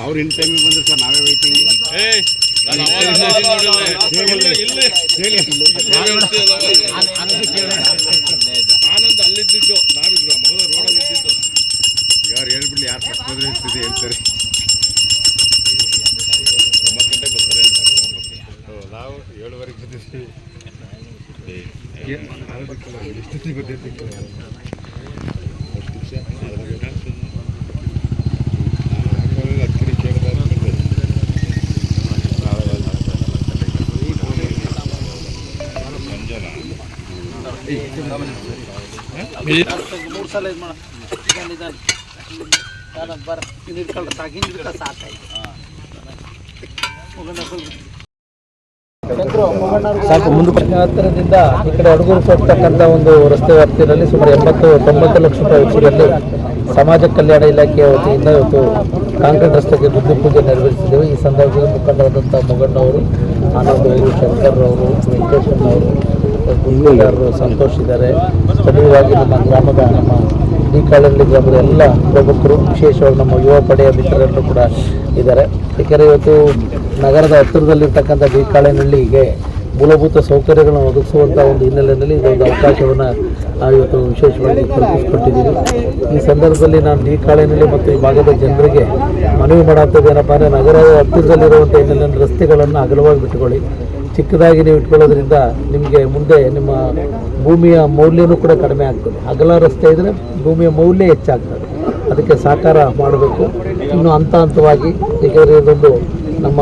ಅವ್ರು ಇನ್ ಟೈಮಿಗೆ ಬಂದ್ರು ಸರ್ ನಾವೇ ವೈಟಿಂಗ್ ಇಲ್ಲಿ ಆನಂದ್ ಅಲ್ಲಿದ್ದು ನಾವಿದ್ರು ಮೊದಲ ರೋಡಲ್ಲಿ ಇದ್ದಿದ್ದು ಯಾರು ಹೇಳ್ಬಿಡ್ಲಿ ಯಾರು ಪಕ್ಕದಲ್ಲಿ ಇರ್ತಿದೆ ಹೇಳ್ತಾರೆ ಒಂಬತ್ತು ಗಂಟೆ ಬರ್ತಾರೆ ನಾವು ಏಳುವರೆಗೆ ಬಂದಿದ್ದೀವಿ ಸಾಕು ಸಾಕು ಮುಂದೆ ಹತ್ತಿರದಿಂದ ಈ ಕಡೆ ಅಡಗೂರು ಹೋಗ್ತಕ್ಕಂಥ ಒಂದು ರಸ್ತೆ ವ್ಯಾಪ್ತಿಯಲ್ಲಿ ಸುಮಾರು ಎಂಬತ್ತು, ತೊಂಬತ್ತು ಲಕ್ಷ ರೂಪಾಯಿ ವೆಚ್ಚದಲ್ಲಿ ಸಮಾಜ ಕಲ್ಯಾಣ ಇಲಾಖೆಯ ವತಿಯಿಂದ ಇವತ್ತು ಕಾಂಕ್ರೀಟ್ ರಸ್ತೆಗೆ ಗುದ್ದು ಪೂಜೆ ನೆರವೇರಿಸಿದ್ದೇವೆ. ಈ ಸಂದರ್ಭದಲ್ಲಿ ಮುಖಂಡರಾದಂಥ ಮೊಗಣ್ಣವರು ಆನಂದ್ ಅವರು ಶಂಕರ್ ಅವರು ವೆಂಕಟೇಶನ್ ಅವರು ಸಂತೋಷ್ ಇದ್ದಾರೆ. ಸ್ಥಳೀಯವಾಗಿ ನಮ್ಮ ಗ್ರಾಮದ ನಮ್ಮ ಈ ಕಾಳಹಳ್ಳಿ ಗ್ರಾಮದ ಎಲ್ಲ ಪ್ರಮುಖರು, ವಿಶೇಷವಾಗಿ ನಮ್ಮ ಯುವ ಪಡೆಯ ಮಿತ್ರರೆಲ್ಲರೂ ಕೂಡ ಇದ್ದಾರೆ. ಏಕೆಂದರೆ ಇವತ್ತು ನಗರದ ಹತ್ತಿರದಲ್ಲಿರ್ತಕ್ಕಂಥ ಕಾಳನಹಳ್ಳಿಗೆ ಮೂಲಭೂತ ಸೌಕರ್ಯಗಳನ್ನು ಒದಗಿಸುವಂಥ ಒಂದು ಹಿನ್ನೆಲೆಯಲ್ಲಿ ಇದೊಂದು ಅವಕಾಶವನ್ನು ಇವತ್ತು ವಿಶೇಷವಾಗಿ ಕಲ್ಪಿಸಿಕೊಟ್ಟಿದ್ದೀವಿ. ಈ ಸಂದರ್ಭದಲ್ಲಿ ನಾನು ಈ ಕಾಳಿನಲ್ಲಿ ಮತ್ತು ಈ ಭಾಗದ ಜನರಿಗೆ ಮನವಿ ಮಾಡೋಂಥದ್ದು ಏನಪ್ಪ ಅಂದರೆ ನಗರದ ಹತ್ತಿರದಲ್ಲಿರುವಂಥ ಹಿನ್ನೆಲೆಯಲ್ಲಿ ರಸ್ತೆಗಳನ್ನು ಅಗಲವಾಗಿ ಬಿಟ್ಟುಕೊಳ್ಳಿ. ಚಿಕ್ಕದಾಗಿ ನೀವು ಇಟ್ಕೊಳ್ಳೋದ್ರಿಂದ ನಿಮಗೆ ಮುಂದೆ ನಿಮ್ಮ ಭೂಮಿಯ ಮೌಲ್ಯನೂ ಕೂಡ ಕಡಿಮೆ ಆಗ್ತದೆ. ಅಗಲ ರಸ್ತೆ ಇದ್ದರೆ ಭೂಮಿಯ ಮೌಲ್ಯ ಹೆಚ್ಚಾಗ್ತದೆ. ಅದಕ್ಕೆ ಸಹಕಾರ ಮಾಡಬೇಕು. ಇನ್ನು ಹಂತ ಹಂತವಾಗಿ ಏಕೆಂದರೆ ಇದೊಂದು ನಮ್ಮ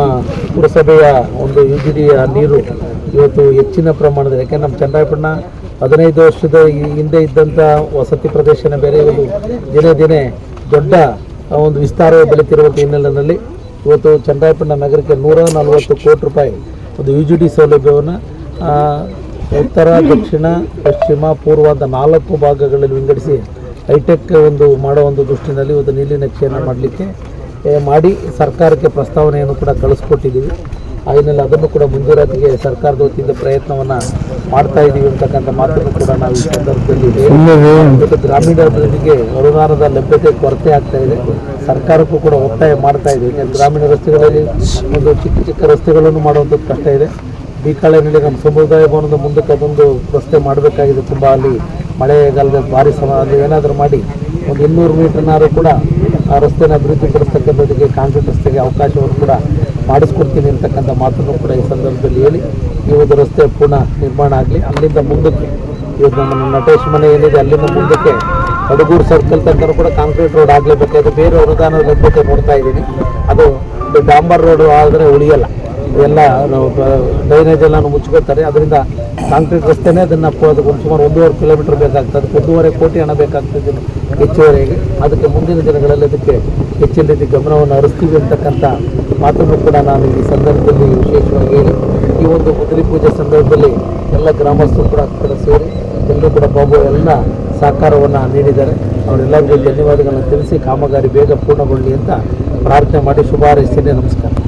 ಪುರಸಭೆಯ ಒಂದು ಯುಜಿಡಿಯ ನೀರು ಇವತ್ತು ಹೆಚ್ಚಿನ ಪ್ರಮಾಣದಲ್ಲಿ, ಯಾಕೆಂದ್ರೆ ನಮ್ಮ ಚನ್ನರಾಯಪಟ್ಟಣ ಹದಿನೈದು ವರ್ಷದ ಹಿಂದೆ ಇದ್ದಂಥ ವಸತಿ ಪ್ರದೇಶನ ಬೇರೆ ಇವತ್ತು ದಿನೇ ದಿನೇ ದೊಡ್ಡ ಒಂದು ವಿಸ್ತಾರ ಬೆಳೀತಿರುವ ಹಿನ್ನೆಲೆಯಲ್ಲಿ ಇವತ್ತು ಚನ್ನರಾಯಪಟ್ಟಣ ನಗರಕ್ಕೆ ನೂರ ನಲವತ್ತು ಕೋಟಿ ರೂಪಾಯಿ ಒಂದು ಯು ಜಿ ಡಿ ಸೌಲಭ್ಯವನ್ನು ಉತ್ತರ, ದಕ್ಷಿಣ, ಪಶ್ಚಿಮ, ಪೂರ್ವ ಅಂತ ನಾಲ್ಕು ಭಾಗಗಳಲ್ಲಿ ವಿಂಗಡಿಸಿ ಹೈಟೆಕ್ ಒಂದು ಮಾಡೋ ಒಂದು ದೃಷ್ಟಿನಲ್ಲಿ ಒಂದು ನೀಲಿ ನಕ್ಷೆಯನ್ನು ಮಾಡಲಿಕ್ಕೆ ಮಾಡಿ ಸರ್ಕಾರಕ್ಕೆ ಪ್ರಸ್ತಾವನೆಯನ್ನು ಕೂಡ ಕಳಿಸ್ಕೊಟ್ಟಿದ್ದೀವಿ. ಆ ಹಿನ್ನೆಲೆ ಅದನ್ನು ಕೂಡ ಮಂಜೂರಾತಿಗೆ ಸರ್ಕಾರದ ವತಿಯಿಂದ ಪ್ರಯತ್ನವನ್ನು ಮಾಡ್ತಾ ಇದ್ದೀವಿ ಅಂತಕ್ಕಂಥ ಮಾತನ್ನು ಕೂಡ ನಾವು ಈ ಸಂದರ್ಭದಲ್ಲಿ ಅನುದಾನದ ಲಭ್ಯತೆ, ಕೊರತೆ ಆಗ್ತಾ ಇದೆ. ಸರ್ಕಾರಕ್ಕೂ ಕೂಡ ಒತ್ತಾಯ ಮಾಡ್ತಾ ಇದೆ. ಗ್ರಾಮೀಣ ರಸ್ತೆಗಳಲ್ಲಿ ಒಂದು ಚಿಕ್ಕ ಚಿಕ್ಕ ರಸ್ತೆಗಳನ್ನು ಮಾಡುವಂಥದ್ದು ಕಷ್ಟ ಇದೆ. ಬೀಕಾಳೆನಲ್ಲಿ ನಮ್ಮ ಸಮುದಾಯ ಭವನದ ಮುಂದಕ್ಕೆ ಅದೊಂದು ರಸ್ತೆ ಮಾಡಬೇಕಾಗಿದೆ. ತುಂಬ ಅಲ್ಲಿ ಮಳೆಗಾಲದ ಭಾರಿ ಸಮ ಏನಾದರೂ ಮಾಡಿ ಒಂದು ಇನ್ನೂರು ಮೀಟರ್ನಾರು ಕೂಡ ಆ ರಸ್ತೆನ ಅಭಿವೃದ್ಧಿಪಡಿಸ್ತಕ್ಕಂಥದ್ದಕ್ಕೆ ಕಾಂಕ್ರೀಟ್ ರಸ್ತೆಗೆ ಅವಕಾಶವನ್ನು ಕೂಡ ಮಾಡಿಸ್ಕೊಡ್ತೀನಿ ಅಂತಕ್ಕಂಥ ಮಾತನ್ನು ಕೂಡ ಈ ಸಂದರ್ಭದಲ್ಲಿ ಹೇಳಿ. ಈ ಒಂದು ರಸ್ತೆ ಪುನಃ ನಿರ್ಮಾಣ ಆಗಲಿ. ಅಲ್ಲಿಂದ ಮುಂದಕ್ಕೆ ಇವತ್ತು ನಮ್ಮ ನಟೇಶ್ ಮನೆ ಏನಿದೆ, ಅಲ್ಲಿಂದ ಮುಂದಕ್ಕೆ ಅಡಗೂರು ಸರ್ಕಲ್ ತನಕ ಕೂಡ ಕಾಂಕ್ರೀಟ್ ರೋಡ್ ಆಗಲೇಬೇಕಾದ್ರೆ ಬೇರೆ ಅನುದಾನ ಲಭ್ಯತೆ ನೋಡ್ತಾ ಇದ್ದೀನಿ. ಅದು ಡಾಂಬರ್ ರೋಡ್ ಆದರೆ ಉಳಿಯಲ್ಲ. ಎಲ್ಲ ಡ್ರೈನೇಜ್ ಎಲ್ಲ ಮುಚ್ಕೋತಾರೆ ಅದರಿಂದ ಕಾಂಕ್ರೀಟ್ ರಸ್ತೆನೇ ಅದನ್ನು ಅದಕ್ಕೆ ಸುಮಾರು ಒಂದೂವರೆ ಕಿಲೋಮೀಟರ್ ಬೇಕಾಗ್ತದೆ. ಒಂದೂವರೆ ಕೋಟಿ ಹಣ ಬೇಕಾಗ್ತದೆ ಹೆಚ್ಚುವರಿಯಾಗಿ. ಅದಕ್ಕೆ ಮುಂದಿನ ದಿನಗಳಲ್ಲಿ ಅದಕ್ಕೆ ಹೆಚ್ಚಿನ ರೀತಿ ಗಮನವನ್ನು ಹರಿಸ್ತೀವಿ ಅಂತಕ್ಕಂಥ ಮಾತನ್ನು ಕೂಡ ನಾನು ಈ ಸಂದರ್ಭದಲ್ಲಿ ವಿಶೇಷವಾಗಿ ಹೇಳಿ, ಈ ಒಂದು ಮುದ್ರಿ ಪೂಜೆ ಸಂದರ್ಭದಲ್ಲಿ ಎಲ್ಲ ಗ್ರಾಮಸ್ಥರು ಕೂಡ ಕೂಡ ಸೇರಿ ಎಲ್ಲರೂ ಕೂಡ ಬಾಬು ಎಲ್ಲ ಸಹಕಾರವನ್ನು ನೀಡಿದ್ದಾರೆ. ಅವರೆಲ್ಲರಿಗೂ ಧನ್ಯವಾದಗಳನ್ನು ತಿಳಿಸಿ ಕಾಮಗಾರಿ ಬೇಗ ಪೂರ್ಣಗೊಳ್ಳಲಿ ಅಂತ ಪ್ರಾರ್ಥನೆ ಮಾಡಿ ಶುಭ ಹಾರೈಸ್ತೇನೆ ನಮಸ್ಕಾರ.